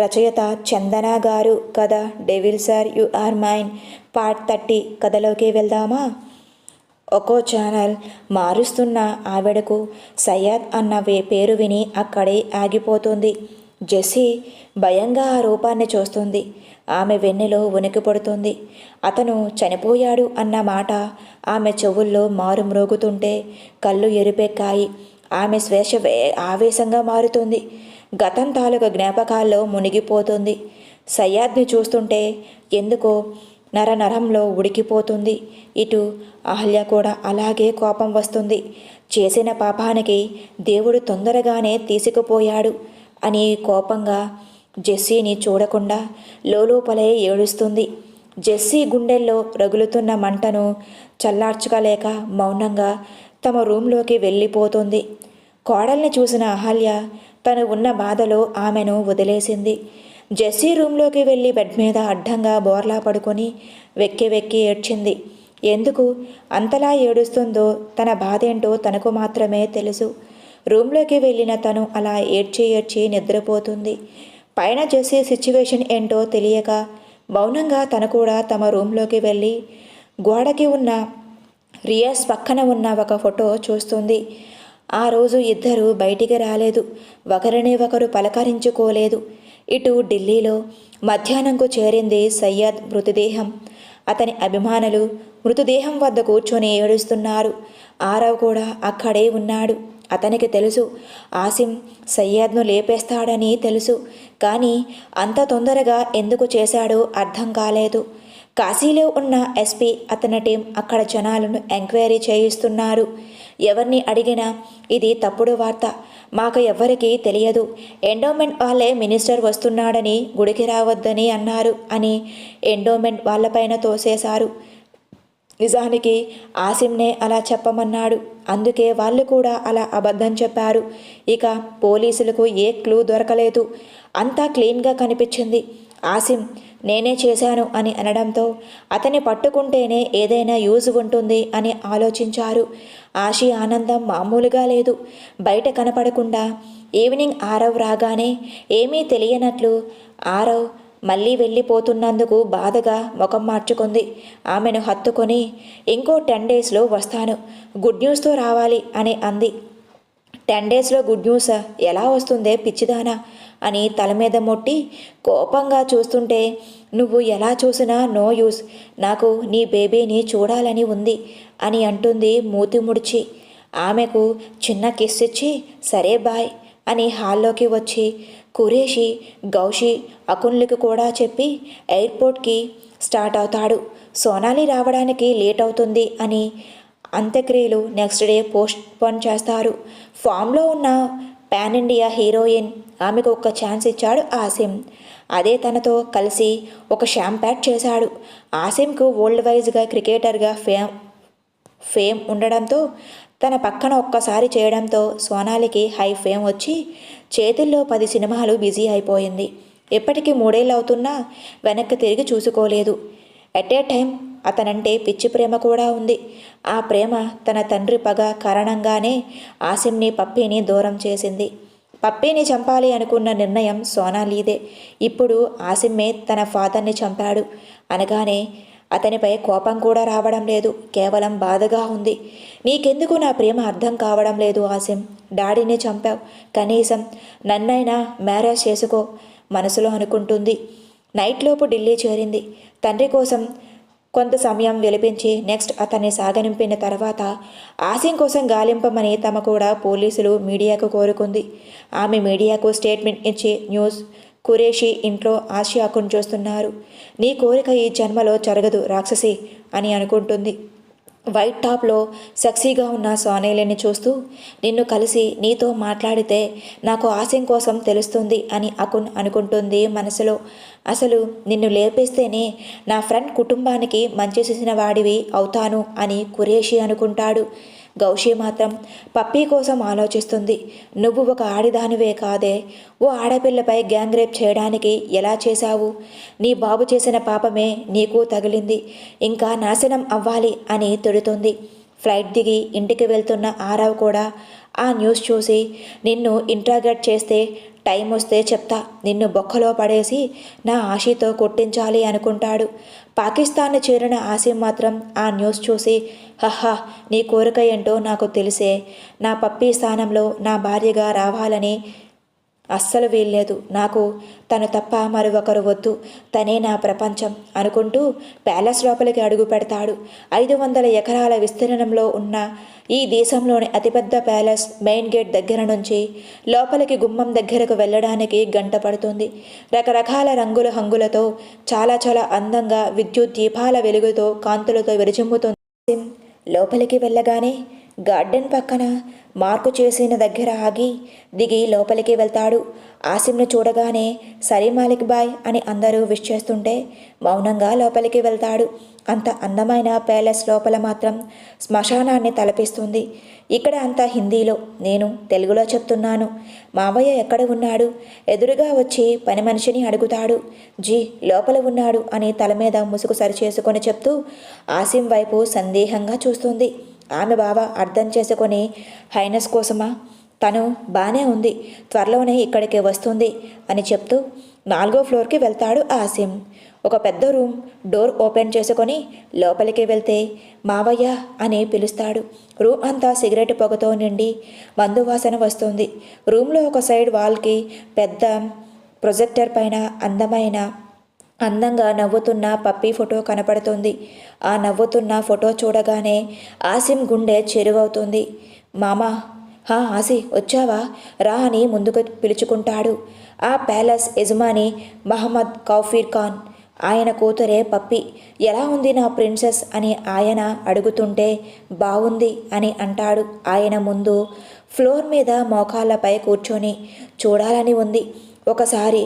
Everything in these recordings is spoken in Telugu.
రచయిత చందన గారు కథ devil sir you are mine part thirty కథలోకి వెళ్దామా? ఒక్కో ఛానల్ మారుస్తున్న ఆవిడకు సయ్యద్ అన్న వే- పేరు విని అక్కడే ఆగిపోతుంది. జెస్సీ భయంగా ఆ రూపాన్ని చూస్తుంది. ఆమె వెన్నెలో ఉనికి పడుతుంది. అతను చనిపోయాడు అన్న మాట ఆమె చెవుల్లో మారు మ్రోగుతుంటే కళ్ళు ఎరిపెక్కాయి. ఆమె స్వేచ్ఛ వే- ఆవేశంగా మారుతుంది. గతం తాలూకు జ్ఞాపకాల్లో మునిగిపోతుంది. సయ్యాద్ని చూస్తుంటే ఎందుకో నర నరంలో ఉడికిపోతుంది. ఇటు అహల్య కూడా అలాగే కోపం వస్తుంది. చేసిన పాపానికి దేవుడు తొందరగానే తీసుకుపోయాడు అని కోపంగా జెస్సీని చూడకుండా లోపలే ఏడుస్తుంది. జెస్సీ గుండెల్లో రగులుతున్న మంటను చల్లార్చుకోలేక మౌనంగా తమ రూంలోకి వెళ్ళిపోతుంది. కోడల్ని చూసిన అహల్య తను ఉన్న బాధలో ఆమెను వదిలేసింది. జెస్సీ రూంలోకి వెళ్ళి బెడ్ మీద అడ్డంగా బోర్లా పడుకొని వెక్కి వెక్కి ఏడ్చింది. ఎందుకు? అంతలా ఏడుస్తుందో తన బాధేంటో తనకు మాత్రమే తెలుసు. రూంలోకి వెళ్ళిన తను అలా ఏడ్చి ఏడ్చి నిద్రపోతుంది. పైన జెస్సీ సిచ్యువేషన్ ఏంటో తెలియక మౌనంగా తను కూడా తమ రూమ్లోకి వెళ్ళి గోడకి ఉన్న రియాస్ పక్కన ఉన్న ఒక ఫోటో చూస్తుంది. ఆ రోజు ఇద్దరు బయటికి రాలేదు. ఒకరిని ఒకరు పలకరించుకోలేదు. ఇటు ఢిల్లీలో మధ్యాహ్నంకు చేరింది సయ్యద్ మృతదేహం. అతని అభిమానులు మృతదేహం వద్ద కూర్చొని ఏడుస్తున్నారు. ఆరవ్ కూడా అక్కడే ఉన్నాడు. అతనికి తెలుసు ఆసిం సయ్యద్ను లేపేస్తాడని తెలుసు కానీ అంత తొందరగా ఎందుకు చేశాడో అర్థం కాలేదు. కాశీలో ఉన్న ఎస్పీ అతని టీం అక్కడ జనాలను ఎంక్వైరీ చేయిస్తున్నారు. ఎవరిని అడిగినా ఇది తప్పుడు వార్త. మాకు ఎవ్వరికీ తెలియదు. ఎండోమెంట్ వాళ్ళే మినిస్టర్ వస్తున్నాడని గుడికి రావద్దని అన్నారు అని ఎండోమెంట్ వాళ్ళపైన తోసేశారు. నిజానికి ఆసిమ్నే అలా చెప్పమన్నాడు. అందుకే వాళ్ళు కూడా అలా అబద్ధం చెప్పారు. ఇక పోలీసులకు ఏ క్లూ దొరకలేదు. అంతా క్లీన్గా కనిపించింది. ఆసిమ్ నేనే చేశాను అని అనడంతో అతన్ని పట్టుకుంటేనే ఏదైనా యూజ్ ఉంటుంది అని ఆలోచించారు. ఆశి ఆనందం మామూలుగా లేదు. బయట కనపడకుండా ఈవినింగ్ ఆరవ్ రాగానే ఏమీ తెలియనట్లు ఆరవ్ మళ్ళీ వెళ్ళిపోతున్నందుకు బాధగా ముఖం మార్చుకుంది. ఆమెను హత్తుకొని ఇంకో టెన్ డేస్లో వస్తాను. గుడ్ న్యూస్తో రావాలి అని అంది. టెన్ డేస్లో గుడ్ న్యూస్. ఎలా వస్తుందే పిచ్చిదానా? అని తల మీద మొట్టి కోపంగా చూస్తుంటే నువ్వు ఎలా చూసినా నో యూస్. నాకు నీ బేబీని చూడాలని ఉంది అని అంటుంది మూతి ముడిచి. ఆమెకు చిన్న కిస్ ఇచ్చి సరే బాయ్ అని హాల్లోకి వచ్చి కురేషి గౌషి అకున్లకు కూడా చెప్పి ఎయిర్పోర్ట్కి స్టార్ట్ అవుతాడు. సోనాలి రావడానికి లేట్ అవుతుంది అని అంత్యక్రియలు నెక్స్ట్ డే పోస్ట్ పోన్ చేస్తారు. ఫామ్లో ఉన్న పాన్ ఇండియా హీరోయిన్ ఆమెకు ఒక ఛాన్స్ ఇచ్చాడు ఆసిమ్. అదే తనతో కలిసి ఒక షాంపాట్ చేశాడు. ఆసిమ్కు వరల్డ్ వైజ్గా క్రికెటర్గా ఫేమ్ ఫేమ్ ఉండడంతో తన పక్కన ఒక్కసారి చేయడంతో సోనాలికి హై ఫేమ్ వచ్చి చేతుల్లో పది సినిమాలు బిజీ అయిపోయింది. ఇప్పటికీ మూడేళ్ళు అవుతున్నా వెనక్కి తిరిగి చూసుకోలేదు. ఎట్ ఏ టైం అతనంటే పిచ్చి ప్రేమ కూడా ఉంది. ఆ ప్రేమ తన తండ్రి పగ కారణంగానే ఆసిమ్ని పప్పీని దూరం చేసింది. పప్పీని చంపాలి అనుకున్న నిర్ణయం సోనాలీదే ఇప్పుడు ఆసిమ్మే తన ఫాదర్ని చంపాడు. అనగానే అతనిపై కోపం కూడా రావడం లేదు. కేవలం బాధగా ఉంది. నీకెందుకు నా ప్రేమ అర్థం కావడం లేదు ఆసిం డాడీని చంపావు. కనీసం నన్నైనా మ్యారేజ్ చేసుకో మనసులో అనుకుంటుంది. నైట్లోపు ఢిల్లీ చేరింది. తండ్రి కోసం కొంత సమయం వెలిపించి నెక్స్ట్ అతన్ని సాగనింపిన తర్వాత ఆశయం కోసం గాలింపమని తమ కూడా పోలీసులు మీడియాకు కోరుకుంది. ఆమె మీడియాకు స్టేట్మెంట్ ఇచ్చి న్యూస్ కురేషి ఇంట్లో ఆసియాకును చూస్తున్నారు. నీ కోరిక ఈ జన్మలో జరగదు రాక్షసి అని అనుకుంటుంది. వైట్ టాప్లో సెక్సీగా ఉన్న సోనేలిని చూస్తూ నిన్ను కలిసి నీతో మాట్లాడితే నాకు ఆశయం కోసం తెలుస్తుంది అని అకున్ అనుకుంటుంది మనసులో. అసలు నిన్ను లేపేస్తేనే నా ఫ్రెండ్ కుటుంబానికి మంచి చేసిన వాడివి అవుతాను అని కురేషి అనుకుంటాడు. గౌషి మాత్రం పప్పీ కోసం ఆలోచిస్తుంది. నువ్వు ఒక ఆడిదానివే కాదే. ఓ ఆడపిల్లపై గ్యాంగ్ రేప్ చేయడానికి ఎలా చేశావు? నీ బాబు చేసిన పాపమే నీకు తగిలింది. ఇంకా నాశనం అవ్వాలి అని తిడుతుంది. ఫ్లైట్ దిగి ఇంటికి వెళ్తున్న ఆరావు కూడా ఆ న్యూస్ చూసి నిన్ను ఇంట్రాగేట్ చేస్తే టైం వస్తే చెప్తా. నిన్ను బొక్కలో పడేసి నా ఆశీతో కొట్టించాలి అనుకుంటాడు. పాకిస్తాన్ చేరిన ఆశీ మాత్రం ఆ న్యూస్ చూసి హహా నీ కోరిక ఏంటో నాకు తెలిసే. నా పప్పీ స్థానంలో నా భార్యగా రావాలని అస్సలు వీల్లేదు. నాకు తను తప్ప మరొకరు వద్దు. తనే నా ప్రపంచం అనుకుంటూ ప్యాలెస్ లోపలికి అడుగు పెడతాడు. ఐదు వందల ఎకరాల విస్తీర్ణంలో ఉన్న ఈ దేశంలోని అతిపెద్ద ప్యాలెస్ మెయిన్ గేట్ దగ్గర నుంచి లోపలికి గుమ్మం దగ్గరకు వెళ్ళడానికి గంట పడుతుంది. రకరకాల రంగుల హంగులతో చాలా చాలా అందంగా విద్యుత్ దీపాల వెలుగుతో కాంతులతో విరజిమ్ముతుంది. లోపలికి వెళ్ళగానే గార్డెన్ పక్కన మార్కు చేసిన దగ్గర ఆగి దిగి లోపలికి వెళ్తాడు. ఆసిమ్ను చూడగానే సరే మాలిక్ బాయ్ అని అందరూ విష్ చేస్తుంటే మౌనంగా లోపలికి వెళ్తాడు. అంత అందమైన ప్యాలెస్ లోపల మాత్రం శ్మశానాన్ని తలపిస్తుంది. ఇక్కడ అంతా హిందీలో నేను తెలుగులో చెప్తున్నాను. మావయ్య ఎక్కడ ఉన్నాడు? ఎదురుగా వచ్చి పని మనిషిని అడుగుతాడు. జీ లోపల ఉన్నాడు అని తల మీద ముసుగు సరిచేసుకొని చెప్తూ ఆసిం వైపు సందేహంగా చూస్తుంది. ఆమె బావ అర్థం చేసుకొని హైనస్ కోసమా? తను బానే ఉంది త్వరలోనే ఇక్కడికి వస్తుంది అని చెప్తూ నాలుగో ఫ్లోర్కి వెళ్తాడు ఆసిమ్. ఒక పెద్ద రూమ్ డోర్ ఓపెన్ చేసుకొని లోపలికి వెళ్తే మావయ్య అని పిలుస్తాడు. రూమ్ అంతా సిగరెట్ పొగతో నిండి మందు వాసన వస్తుంది. రూమ్లో ఒక సైడ్ వాల్కి పెద్ద ప్రొజెక్టర్ పైన అందమైన అందంగా నవ్వుతున్న పప్పీ ఫోటో కనపడుతుంది. ఆ నవ్వుతున్న ఫోటో చూడగానే ఆసిం గుండె చెరువవుతుంది. మామా హా ఆసి వచ్చావా? రా అని ముందుకు పిలుచుకుంటాడు. ఆ ప్యాలెస్ యజమాని మహమ్మద్ కౌఫీర్ ఖాన్. ఆయన కూతురే పప్పి. ఎలా ఉంది నా ప్రిన్సెస్ అని ఆయన అడుగుతుంటే బాగుంది అని అంటాడు ఆయన ముందు. ఫ్లోర్ మీద మోకాళ్ళపై కూర్చొని చూడాలని ఉంది. ఒకసారి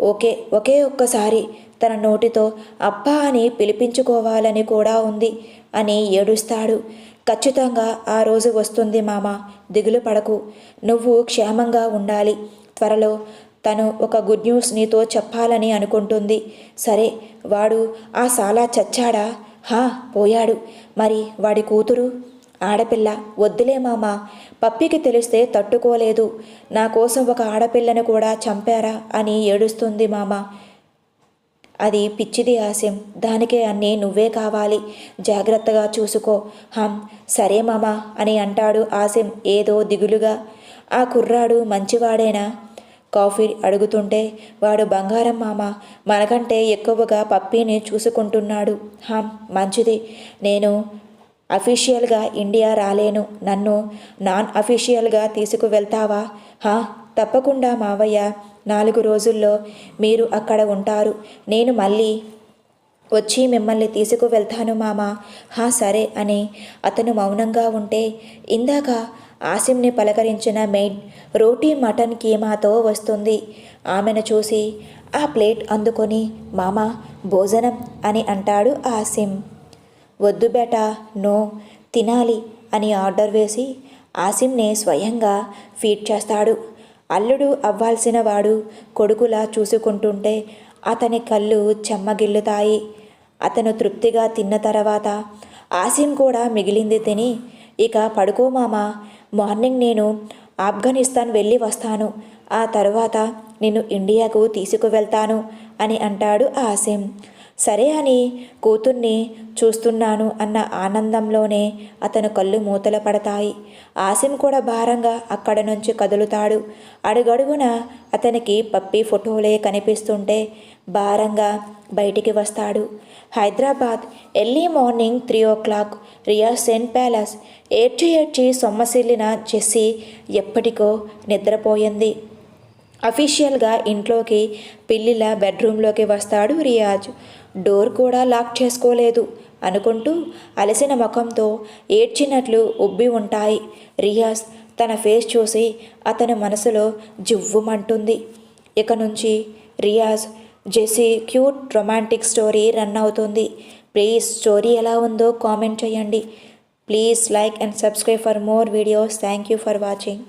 ఓకే ఒకే ఒక్కసారి తన నోటితో అప్పా అని పిలిపించుకోవాలని కూడా ఉంది అని ఏడుస్తాడు. ఖచ్చితంగా ఆ రోజు వస్తుంది మామ దిగులు పడకు నువ్వు క్షేమంగా ఉండాలి. త్వరలో తను ఒక గుడ్ న్యూస్ నీతో చెప్పాలని అనుకుంటుంది. సరే వాడు ఆ సాలా చచ్చాడా? హా పోయాడు. మరి వాడి కూతురు? ఆడపిల్ల వద్దులే మామ పప్పికి తెలిస్తే తట్టుకోలేదు. నా కోసం ఒక ఆడపిల్లను కూడా చంపారా? అని ఏడుస్తుంది మామ. అది పిచ్చిది ఆశయం. దానికే అన్నీ నువ్వే కావాలి. జాగ్రత్తగా చూసుకో. హం సరే మామా అని అంటాడు ఆశయం ఏదో దిగులుగా. ఆ కుర్రాడు మంచివాడేనా? కాఫీ అడుగుతుంటే వాడు బంగారం మామ. మనకంటే ఎక్కువగా పప్పీని చూసుకుంటున్నాడు. హాం మంచిది. నేను అఫీషియల్గా ఇండియా రాలేను. నన్ను నాన్ అఫీషియల్గా తీసుకువెళ్తావా? హా తప్పకుండా మావయ్య నాలుగు రోజుల్లో మీరు అక్కడ ఉంటారు. నేను మళ్ళీ వచ్చి మిమ్మల్ని తీసుకువెళ్తాను మామ. హా సరే అని అతను మౌనంగా ఉంటే ఇందాక ఆసిమ్ని పలకరించిన మెయిడ్ రోటీ మటన్ కీమాతో వస్తుంది. ఆమెను చూసి ఆ ప్లేట్ అందుకొని మామ భోజనం అని అంటాడు ఆసిం వద్దు బేటా నో తినాలి అని ఆర్డర్ వేసి ఆసిమ్నే స్వయంగా ఫీడ్ చేస్తాడు. అల్లుడు అవ్వాల్సిన వాడు కొడుకులా చూసుకుంటుంటే అతని కళ్ళు చెమ్మగిల్లుతాయి. అతను తృప్తిగా తిన్న తర్వాత ఆసిం కూడా మిగిలింది తిని ఇక పడుకో మామ మార్నింగ్ నేను ఆఫ్ఘనిస్తాన్ వెళ్ళి వస్తాను. ఆ తర్వాత నిన్ను ఇండియాకు తీసుకువెళ్తాను అని అంటాడు ఆసిం సరే అని కూతుర్ని చూస్తున్నాను అన్న ఆనందంలోనే అతను కళ్ళు మూతలు పడతాయి. ఆసిం కూడా భారంగా అక్కడ నుంచి కదులుతాడు. అడుగడుగున అతనికి పప్పి ఫోటోలే కనిపిస్తుంటే భారంగా బయటికి వస్తాడు. Hyderabad early morning three o'clock Riya cent palace ఏడ్చి ఏడ్చి సొమ్మసిల్లిన జెస్సీ ఎప్పటికో నిద్రపోయింది. అఫీషియల్గా ఇంట్లోకి పిల్లిల బెడ్రూమ్లోకి వస్తాడు రియాజ్. డోర్ కూడా లాక్ చేసుకోలేదు అనుకుంటూ అలసిన ముఖంతో ఏడ్చినట్లు ఉబ్బి ఉంటాయి. రియాజ్ తన ఫేస్ చూసి అతని మనసులో జువ్వుమంటుంది. ఇక నుంచి Riyaz JC cute romantic story run అవుతుంది. ప్లీజ్ స్టోరీ ఎలా ఉందో కామెంట్ చేయండి. Please like and subscribe for more videos. Thank you for watching.